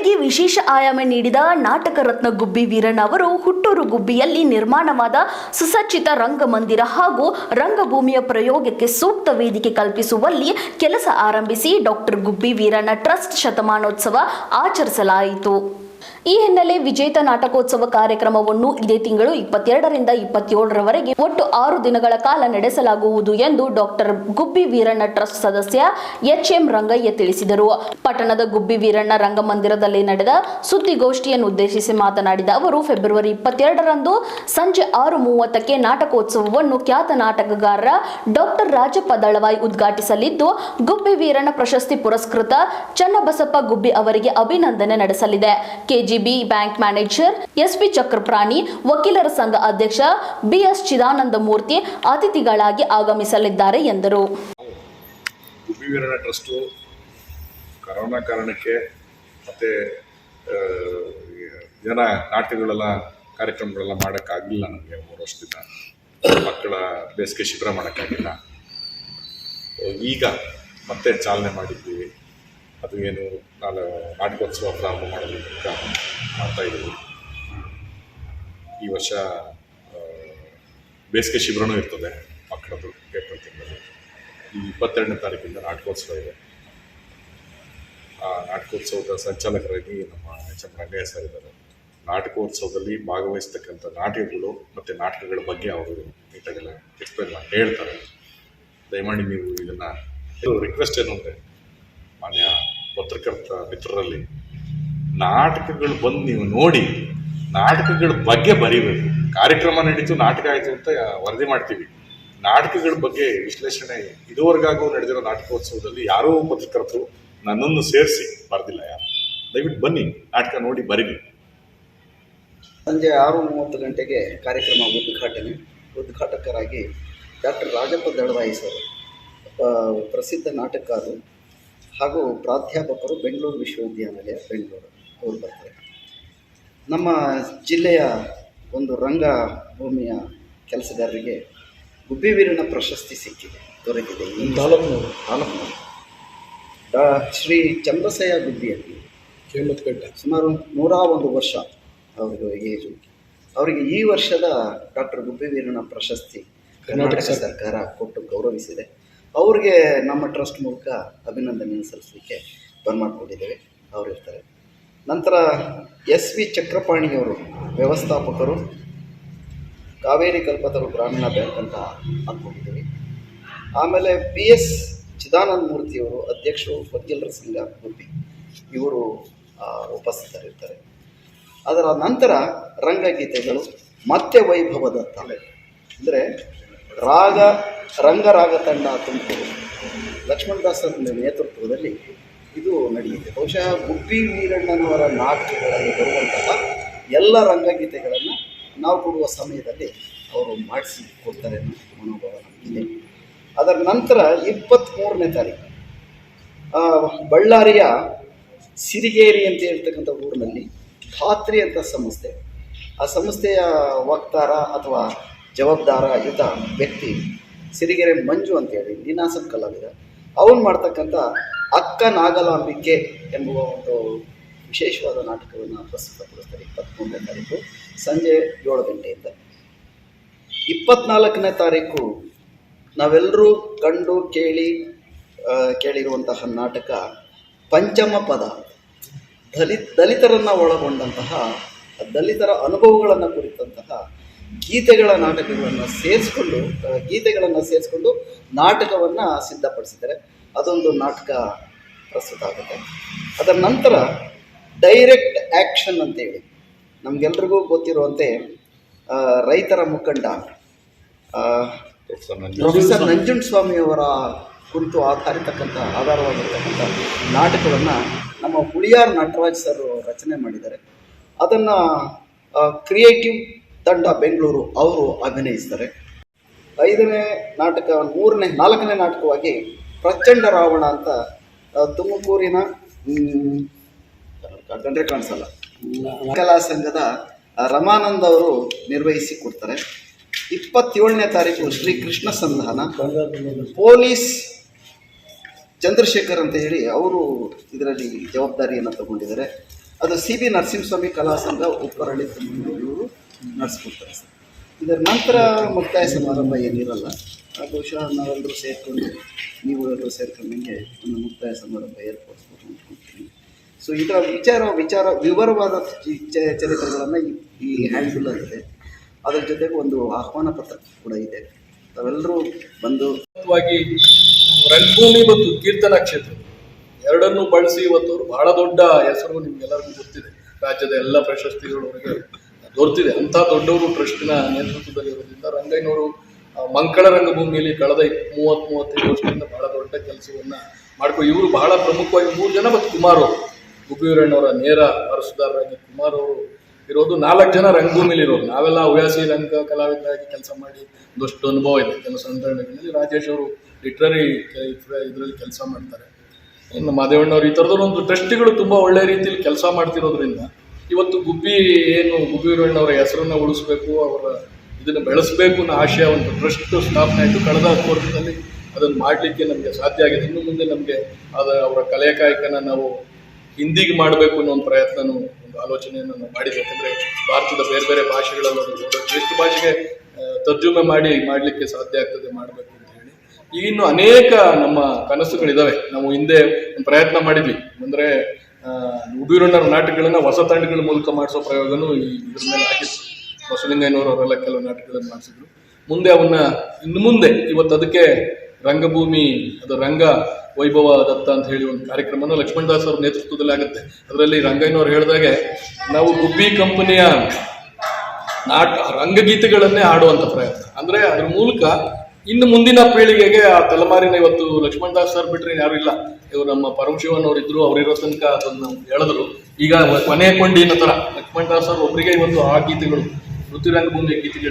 ನಟನೆಗೆ ವಿಶೇಷ ಆಯಾಮ ನೀಡಿದ ನಾಟಕ ರತ್ನ ಗುಬ್ಬಿ ವೀರಣ್ಣ ಅವರು ಹುಟ್ಟೂರು ಗುಬ್ಬಿಯಲ್ಲಿ ನಿರ್ಮಾಣವಾದ ಸುಸಜ್ಜಿತ ರಂಗಮಂದಿರ ಹಾಗೂ ರಂಗಭೂಮಿಯ ಪ್ರಯೋಗಕ್ಕೆ ಸೂಕ್ತ ವೇದಿಕೆ ಕಲ್ಪಿಸುವಲ್ಲಿ ಕೆಲಸ ಆರಂಭಿಸಿ ಡಾಕ್ಟರ್ ಗುಬ್ಬಿ ವೀರಣ್ಣ ಟ್ರಸ್ಟ್ ಶತಮಾನೋತ್ಸವ ಆಚರಿಸಲಾಯಿತು. ಈ ಹಿನ್ನೆಲೆ ವಿಜೇತ ನಾಟಕೋತ್ಸವ ಕಾರ್ಯಕ್ರಮವನ್ನು ಇದೇ ತಿಂಗಳು ಇಪ್ಪತ್ತೆರಡರಿಂದ ಇಪ್ಪತ್ತೇಳರವರೆಗೆ ಒಟ್ಟು ಆರು ದಿನಗಳ ಕಾಲ ನಡೆಸಲಾಗುವುದು ಎಂದು ಡಾಕ್ಟರ್ ಗುಬ್ಬಿ ವೀರಣ್ಣ ಟ್ರಸ್ಟ್ ಸದಸ್ಯ ಎಚ್ ಎಂ ರಂಗಯ್ಯ ತಿಳಿಸಿದರು. ಪಟ್ಟಣದ ಗುಬ್ಬಿ ವೀರಣ್ಣ ರಂಗಮಂದಿರದಲ್ಲಿ ನಡೆದ ಸುದ್ದಿಗೋಷ್ಠಿಯನ್ನು ಉದ್ದೇಶಿಸಿ ಮಾತನಾಡಿದ ಅವರು, ಫೆಬ್ರವರಿ ಇಪ್ಪತ್ತೆರಡರಂದು ಸಂಜೆ ಆರು ಮೂವತ್ತಕ್ಕೆ ನಾಟಕೋತ್ಸವವನ್ನು ಖ್ಯಾತ ನಾಟಕಗಾರ ಡಾಕ್ಟರ್ ರಾಜಪ್ಪ ದಳವಾಯಿ ಉದ್ಘಾಟಿಸಲಿದ್ದು, ಗುಬ್ಬಿ ವೀರಣ್ಣ ಪ್ರಶಸ್ತಿ ಪುರಸ್ಕೃತ ಚನ್ನಬಸಪ್ಪ ಗುಬ್ಬಿ ಅವರಿಗೆ ಅಭಿನಂದನೆ ನಡೆಸಲಿದೆ. KGB bank manager S P Chakrapani, ವಕೀಲರ ಸಂಘ ಅಧ್ಯಕ್ಷ ಬಿಎಸ್ ಚಿದಾನಂದ ಮೂರ್ತಿ ಅತಿಥಿಗಳಾಗಿ ಆಗಮಿಸಲಿದ್ದಾರೆ ಎಂದರು. ಕರೋನಾ ಕಾರಣಕ್ಕೆ ಮತ್ತು ಜನ ನಾಟಕಗಳೆಲ್ಲ ಕಾರ್ಯಕ್ರಮಗಳೆಲ್ಲ ಮಾಡೋಕ್ಕಾಗಲಿಲ್ಲ ನಮಗೆ ಮೂರು ವರ್ಷದಿಂದ. ಮಕ್ಕಳ ಬೇಸಿಗೆ ಶಿಬಿರ ಮಾಡೋಕ್ಕಾಗಿಲ್ಲ. ಈಗ ಮತ್ತೆ ಚಾಲನೆ ಮಾಡಿದ್ದೀವಿ. ಅದು ಏನು ನಾನು ನಾಟಕೋತ್ಸವ ಪ್ರಾರಂಭ ಮಾಡಲು ಅಂತ ಮಾಡ್ತಾ ಇದ್ದೀವಿ ಈ ವರ್ಷ ಬೇಸಿಗೆ ಶಿಬಿರನೂ ಇರ್ತದೆ ಮಕ್ಕಳದ್ದು ಏಪ್ರಿಲ್ ತಿಂಗಳಲ್ಲಿ. ಈ ಇಪ್ಪತ್ತೆರಡನೇ ತಾರೀಕಿಂದ ನಾಟಕೋತ್ಸವ ಇದೆ. ಆ ನಾಟಕೋತ್ಸವದ ಸಂಚಾಲಕರಾಗಿ ನಮ್ಮ ಎಚ್ ಎಂ ರಂಗಯ್ಯ ಸರ್ ಇದ್ದಾರೆ. ನಾಟಕೋತ್ಸವದಲ್ಲಿ ಭಾಗವಹಿಸ್ತಕ್ಕಂಥ ನಾಟಕಗಳು ಮತ್ತು ನಾಟಕಗಳ ಬಗ್ಗೆ ಅವರು ನೀಟಾಗೆಲ್ಲ ಎಕ್ಸ್ಪ್ಲೈನ್ ಮಾಡಿ ಹೇಳ್ತಾರೆ. ದಯಮಾಡಿ ನೀವು ಇದನ್ನು, ಇದು ರಿಕ್ವೆಸ್ಟ್ ಏನು ಅಂದರೆ ಮಾನ್ಯ ಪತ್ರಕರ್ತ ಮಿತ್ರರಲ್ಲಿ ನಾಟಕಗಳು ಬಂದು ನೀವು ನೋಡಿ, ನಾಟಕಗಳ ಬಗ್ಗೆ ಬರೀಬೇಕು. ಕಾರ್ಯಕ್ರಮ ನಡೀತು, ನಾಟಕ ಆಯಿತು ಅಂತ ವರದಿ ಮಾಡ್ತೀವಿ. ನಾಟಕಗಳ ಬಗ್ಗೆ ವಿಶ್ಲೇಷಣೆ, ಇದುವರೆಗಾಗೂ ನಡೆದಿರೋ ನಾಟಕೋತ್ಸವದಲ್ಲಿ ಯಾರೋ ಪತ್ರಕರ್ತರು ನನ್ನನ್ನು ಸೇರಿಸಿ ಬರೆದಿಲ್ಲ ಯಾರು. ದಯವಿಟ್ಟು ಬನ್ನಿ, ನಾಟಕ ನೋಡಿ ಬರೀಲಿ ಸಂಜೆ ಆರು ಮೂವತ್ತು ಗಂಟೆಗೆ ಕಾರ್ಯಕ್ರಮ ಉದ್ಘಾಟನೆ. ಉದ್ಘಾಟಕರಾಗಿ ಡಾಕ್ಟರ್ ರಾಜಪ್ಪ ದಳವಾಯಿ ಸರ್ ಪ್ರಸಿದ್ಧ ಪ್ರಸಿದ್ಧ ನಾಟಕಕಾರರು ಹಾಗೂ ಪ್ರಾಧ್ಯಾಪಕರು ಬೆಂಗಳೂರು ವಿಶ್ವವಿದ್ಯಾನಿಲಯ ಬೆಂಗಳೂರು ಅವರು ಬರ್ತಾರೆ. ನಮ್ಮ ಜಿಲ್ಲೆಯ ಒಂದು ರಂಗಭೂಮಿಯ ಕೆಲಸಗಾರರಿಗೆ ಗುಬ್ಬಿ ವೀರಣ್ಣ ಪ್ರಶಸ್ತಿ ಸಿಕ್ಕಿದೆ ದೊರೆತಿದೆ. ಈ ತಾಲೂಕಿನವರು ತಾಲೂಕಿನವರು ಡಾ. ಶ್ರೀ ಚಂದ್ರಸಯ್ಯ ಗುಬ್ಬಿಯಲ್ಲಿ ಸುಮಾರು ನೂರ ಒಂದು ವರ್ಷ ಅವರು ಏಜು ಅವರಿಗೆ ಈ ವರ್ಷದ ಡಾಕ್ಟರ್ ಗುಬ್ಬಿವೀರನ ಪ್ರಶಸ್ತಿ ಕರ್ನಾಟಕ ಸರ್ಕಾರ ಕೊಟ್ಟು ಗೌರವಿಸಿದೆ. ಅವ್ರಿಗೆ ನಮ್ಮ ಟ್ರಸ್ಟ್ ಮೂಲಕ ಅಭಿನಂದನೆ ಸಲ್ಲಿಸಲಿಕ್ಕೆ ಬರ್ಮಾಡ್ಕೊಂಡಿದ್ದೇವೆ ಅವರು ಇರ್ತಾರೆ. ನಂತರ ಎಸ್ ವಿ ಚಕ್ರಪಾಣಿಯವರು ವ್ಯವಸ್ಥಾಪಕರು, ಕಾವೇರಿ ಕಲ್ಪತರು ಗ್ರಾಮೀಣ ಬ್ಯಾಂಕ್ ಅಂತ ಹಾಕ್ಕೊಂಡಿದ್ದೀವಿ. ಆಮೇಲೆ ಪಿ ಎಸ್ ಚಿದಾನಂದ ಮೂರ್ತಿಯವರು ಅಧ್ಯಕ್ಷರು ವಕೀಲರ ಸಿಂಗ ಗುಬ್ಬಿ ಇವರು ಉಪಸ್ಥಿತರಿರ್ತಾರೆ. ಅದರ ನಂತರ ರಂಗಗೀತೆಗಳು ಮತ್ತೆ ವೈಭವದ ತಲೆ. ಅಂದರೆ ರಾಗ ರಂಗರಾಗ ತಂಡ ತುಮಕೂರು ಲಕ್ಷ್ಮಣದಾಸರ ನೇತೃತ್ವದಲ್ಲಿ ಇದು ನಡೆಯುತ್ತೆ. ಬಹುಶಃ ಗುಬ್ಬಿ ವೀರಣ್ಣನವರ ನಾಟಕಗಳಲ್ಲಿ ಬರುವಂತಹ ಎಲ್ಲ ರಂಗಗೀತೆಗಳನ್ನು ನಾವು ಕೊಡುವ ಸಮಯದಲ್ಲಿ ಅವರು ಮಾಡಿಸಿ ಕೊಡ್ತಾರೆ ಅನ್ನೋ ಮನೋಭಾವ ನಮಗಿದೆ. ಅದರ ನಂತರ ಇಪ್ಪತ್ತ್ಮೂರನೇ ತಾರೀಕು ಬಳ್ಳಾರಿಯ ಸಿರಿಗೇರಿ ಅಂತ ಹೇಳ್ತಕ್ಕಂಥ ಊರಿನಲ್ಲಿ ಖಾತ್ರಿ ಅಂತ ಸಂಸ್ಥೆ, ಆ ಸಂಸ್ಥೆಯ ವಕ್ತಾರ ಅಥವಾ ಜವಾಬ್ದಾರ ಯುತ ವ್ಯಕ್ತಿ ಸಿರಿಗೆರೆ ಮಂಜು ಅಂತೇಳಿ ನೀನಾಸಂ ಕಲಾವಿದ. ಅವನು ಮಾಡ್ತಕ್ಕಂಥ ಅಕ್ಕ ನಾಗಲಾಂಬಿಕೆ ಎಂಬುವ ಒಂದು ವಿಶೇಷವಾದ ನಾಟಕವನ್ನು ಪ್ರಸ್ತುತಪಡಿಸ್ತಾರೆ ಇಪ್ಪತ್ತ್ಮೂರನೇ ತಾರೀಕು, ಸಂಜೆ ಏಳು ಗಂಟೆಯಿಂದ. ಇಪ್ಪತ್ನಾಲ್ಕನೇ ತಾರೀಕು ನಾವೆಲ್ಲರೂ ಕಂಡು ಕೇಳಿ ಕೇಳಿರುವಂತಹ ನಾಟಕ ಪಂಚಮ ಪದ. ದಲಿತ್, ದಲಿತರನ್ನು ಒಳಗೊಂಡಂತಹ, ದಲಿತರ ಅನುಭವಗಳನ್ನು ಕುರಿತಂತಹ ಗೀತೆಗಳ ನಾಟಕಗಳನ್ನು ಸೇರಿಸ್ಕೊಂಡು ಗೀತೆಗಳನ್ನು ಸೇರಿಸ್ಕೊಂಡು ನಾಟಕವನ್ನು ಸಿದ್ಧಪಡಿಸಿದ್ದಾರೆ. ಅದೊಂದು ನಾಟಕ ಪ್ರಸ್ತುತ ಆಗುತ್ತೆ. ಅದರ ನಂತರ ಡೈರೆಕ್ಟ್ ಆ್ಯಕ್ಷನ್ ಅಂತೇಳಿ ನಮಗೆಲ್ರಿಗೂ ಗೊತ್ತಿರುವಂತೆ ರೈತರ ಮುಖಂಡ ಪ್ರೊಫೆಸರ್ ನಂಜುಂಡಸ್ವಾಮಿಯವರ ಕುರಿತು ಆಧಾರಿತಕ್ಕಂಥ, ಆಧಾರವಾಗಿರ್ತಕ್ಕಂಥ ನಾಟಕವನ್ನು ನಮ್ಮ ಹುಳಿಯಾರ್ ನಟರಾಜ್ ಸರ್ ರಚನೆ ಮಾಡಿದ್ದಾರೆ. ಅದನ್ನು ಕ್ರಿಯೇಟಿವ್ ತಂಡ ಬೆಂಗಳೂರು ಅವರು ಅಭಿನಯಿಸ್ತಾರೆ ಐದನೇ ನಾಟಕ, ಮೂರನೇ, ನಾಲ್ಕನೇ ನಾಟಕವಾಗಿ ಪ್ರಚಂಡ ರಾವಣ ಅಂತ ತುಮಕೂರಿನ ಗಂಡ್ರೆ ಕಾಣಿಸಲ್ಲ. ಕಲಾ ಸಂಘದ ರಮಾನಂದ ಅವರು ನಿರ್ವಹಿಸಿ ಕೊಡ್ತಾರೆ. ಇಪ್ಪತ್ತೇಳನೇ ತಾರೀಕು ಶ್ರೀ ಕೃಷ್ಣ ಸಂಧಾನ. ಪೊಲೀಸ್ ಚಂದ್ರಶೇಖರ್ ಅಂತ ಹೇಳಿ ಅವರು ಇದರಲ್ಲಿ ಜವಾಬ್ದಾರಿಯನ್ನು ತಗೊಂಡಿದ್ದಾರೆ. ಅದು ಸಿ ಬಿ ನರಸಿಂಹಸ್ವಾಮಿ ಕಲಾ ಸಂಘ ಉಪ್ಪರಳ್ಳಿ ನಡೆಸ್ಕೊಡ್ತಾರೆ ಸರ್ ಇದರ ನಂತರ ಮುಕ್ತಾಯ ಸಮಾರಂಭ ಏನಿರಲ್ಲ ಬಹುಶಃ ನಾವೆಲ್ಲರೂ ಸೇರಿಕೊಂಡು, ನೀವು ಎಲ್ಲರೂ ಸೇರ್ಕೊಂಡಂಗೆ ಒಂದು ಮುಕ್ತಾಯ ಸಮಾರಂಭ ಏರ್ಪಡಿಸ್ಬೋದು ಅಂದ್ಕೊಳ್ತೀನಿ. ಸೊ ಇದರ ವಿಚಾರ ವಿಚಾರ, ವಿವರವಾದ ಚರಿತ್ರೆಗಳನ್ನು ಈ ಹ್ಯಾಂಡ್ಫುಲ್ ಆಗಿದೆ ಅದರ ಜೊತೆಗೆ ಒಂದು ಆಹ್ವಾನ ಪತ್ರ ಕೂಡ ಇದೆ. ತಾವೆಲ್ಲರೂ ಬಂದು ರಂಗಭೂಮಿ ಮತ್ತು ಕೀರ್ತನ ಕ್ಷೇತ್ರ ಎರಡನ್ನೂ ಬಳಸಿ ಇವತ್ತು ಬಹಳ ದೊಡ್ಡ ಹೆಸರು ನಿಮ್ಗೆಲ್ಲರಿಗೂ ಗೊತ್ತಿದೆ. ರಾಜ್ಯದ ಎಲ್ಲ ಪ್ರಶಸ್ತಿಗಳು ದೊರೆತಿದೆ ಅಂಥ ದೊಡ್ಡವರು ಟ್ರಸ್ಟಿನ ನೇತೃತ್ವದಲ್ಲಿ ಇರೋದ್ರಿಂದ ರಂಗಯ್ಯನವರು ಮಂಕಳ ರಂಗಭೂಮಿಯಲ್ಲಿ ಕಳೆದ ಮೂವತ್ತ್ ಮೂವತ್ತೈದು ವರ್ಷದಿಂದ ಬಹಳ ದೊಡ್ಡ ಕೆಲಸವನ್ನ ಮಾಡ್ಕೊ, ಇವರು ಬಹಳ ಪ್ರಮುಖವಾಗಿ ಮೂರು ಜನ ಮತ್ತು ಕುಮಾರ್ ಅವರು. ಗುಬ್ಬಿವೀರಣ್ಣವರ ನೇರ ವಾರಸುದಾರರಾಗಿ ಕುಮಾರ್ ಅವರು ಇರೋದು. ನಾಲ್ಕು ಜನ ರಂಗಭೂಮಿಲಿ ಇರೋದು ನಾವೆಲ್ಲ ಹವ್ಯಾಸಿ ರಂಗ ಕಲಾವಿದರಾಗಿ ಕೆಲಸ ಮಾಡಿ ಒಂದಷ್ಟು ಅನುಭವ ಇದೆ. ಕೆಲಸ ಸಂದರ್ಭಗಳಲ್ಲಿ ರಾಜೇಶ್ ಅವರು ಲಿಟ್ರರಿ ಇದರಲ್ಲಿ ಕೆಲಸ ಮಾಡ್ತಾರೆ. ಇನ್ನು ಮಾದೇವಣ್ಣವ್ರು ಈ ಥರದವ್ರು ಒಂದು ಟ್ರಸ್ಟಿಗಳು ತುಂಬ ಒಳ್ಳೆ ರೀತಿಯಲ್ಲಿ ಕೆಲಸ ಮಾಡ್ತಿರೋದ್ರಿಂದ ಇವತ್ತು ಗುಬ್ಬಿ ಏನು ಗುಬ್ಬಿ ವೀರಣ್ಣವರ ಹೆಸರನ್ನು ಉಳಿಸ್ಬೇಕು, ಅವರ ಇದನ್ನು ಬೆಳೆಸಬೇಕು ಅನ್ನೋ ಆಶಯ ಒಂದು ಟ್ರಸ್ಟ್ ಸ್ಥಾಪನೆ ಆಯಿತು. ಕಳೆದ ಹತ್ತು ವರ್ಷದಲ್ಲಿ ಅದನ್ನು ಮಾಡಲಿಕ್ಕೆ ನಮಗೆ ಸಾಧ್ಯ ಆಗಿದೆ. ಇನ್ನು ಮುಂದೆ ನಮಗೆ ಅದ ಅವರ ಕಲೆ ಕಾಯಕನ ನಾವು ಹಿಂದಿಗೆ ಮಾಡಬೇಕು ಅನ್ನೋ ಒಂದು ಪ್ರಯತ್ನನೂ ಒಂದು ಆಲೋಚನೆಯನ್ನು ನಾವು ಮಾಡಿದ್ವಿ. ಯಾಕಂದರೆ ಭಾರತದ ಬೇರೆ ಬೇರೆ ನೋಡೋದು ಎಷ್ಟು ಭಾಷೆಗೆ ತರ್ಜುಮೆ ಮಾಡಿ ಮಾಡಲಿಕ್ಕೆ ಸಾಧ್ಯ ಆಗ್ತದೆ ಮಾಡಬೇಕು ಅಂತ ಹೇಳಿ. ಇನ್ನು ಅನೇಕ ನಮ್ಮ ಕನಸುಗಳಿದ್ದಾವೆ ನಾವು ಹಿಂದೆ ಪ್ರಯತ್ನ ಮಾಡಿದ್ವಿ. ಅಂದರೆ ಉಬೀರಣ್ಣರ ನಾಟಕಗಳನ್ನ ಹೊಸ ತಂಡಗಳ ಮೂಲಕ ಮಾಡಿಸೋ ಪ್ರಯೋಗನೂ ಈ ಇದ್ರ ಮೇಲೆ ಆಗಿತ್ತು ಬಸವಲಿಂಗಯ್ಯನವರು ಅವರೆಲ್ಲ ಕೆಲವು ನಾಟಕಗಳನ್ನು ಮಾಡಿಸಿದ್ರು. ಮುಂದೆ ಅವನ್ನ ಇನ್ನು ಮುಂದೆ ಇವತ್ತು ಅದಕ್ಕೆ ರಂಗಭೂಮಿ, ಅದು ರಂಗ ವೈಭವ ದತ್ತ ಅಂತ ಹೇಳಿ ಒಂದು ಕಾರ್ಯಕ್ರಮನ ಲಕ್ಷ್ಮಣ್ ದಾಸ್ ಅವ್ರ ನೇತೃತ್ವದಲ್ಲಿ ಆಗುತ್ತೆ. ಅದರಲ್ಲಿ ರಂಗಯ್ಯನವ್ರು ಹೇಳಿದಾಗೆ ನಾವು ಗುಬ್ಬಿ ಕಂಪನಿಯ ನಾಟ ರಂಗಗೀತೆಗಳನ್ನೇ ಆಡುವಂತ ಪ್ರಯತ್ನ. ಅಂದ್ರೆ ಅದ್ರ ಮೂಲಕ ಇನ್ನು ಮುಂದಿನ ಪೀಳಿಗೆಗೆ ಆ ತಲೆಮಾರಿನ ಇವತ್ತು ಲಕ್ಷ್ಮಣ್ ದಾಸ್ ಸರ್ ಬಿಟ್ರೆ ಯಾರು ಇಲ್ಲ. ಇವರು ನಮ್ಮ ಪರಮಶಿವನ್ ಅವರು ಇದ್ರು ಅವರಿರೋ ತನಕ ಅದನ್ನು ಹೇಳಿದ್ರು. ಈಗ ಕೊನೆ ಕೊಂಡಿನ ತರ ಲಕ್ಷ್ಮಣ್ ದಾಸ್ ಸರ್ ಒಬ್ಬರಿಗೆ ಇವತ್ತು ಆ ಗೀತೆಗಳು ಋತುರಂಗಭೂಮಿಯ ಗೀತೆಗಳು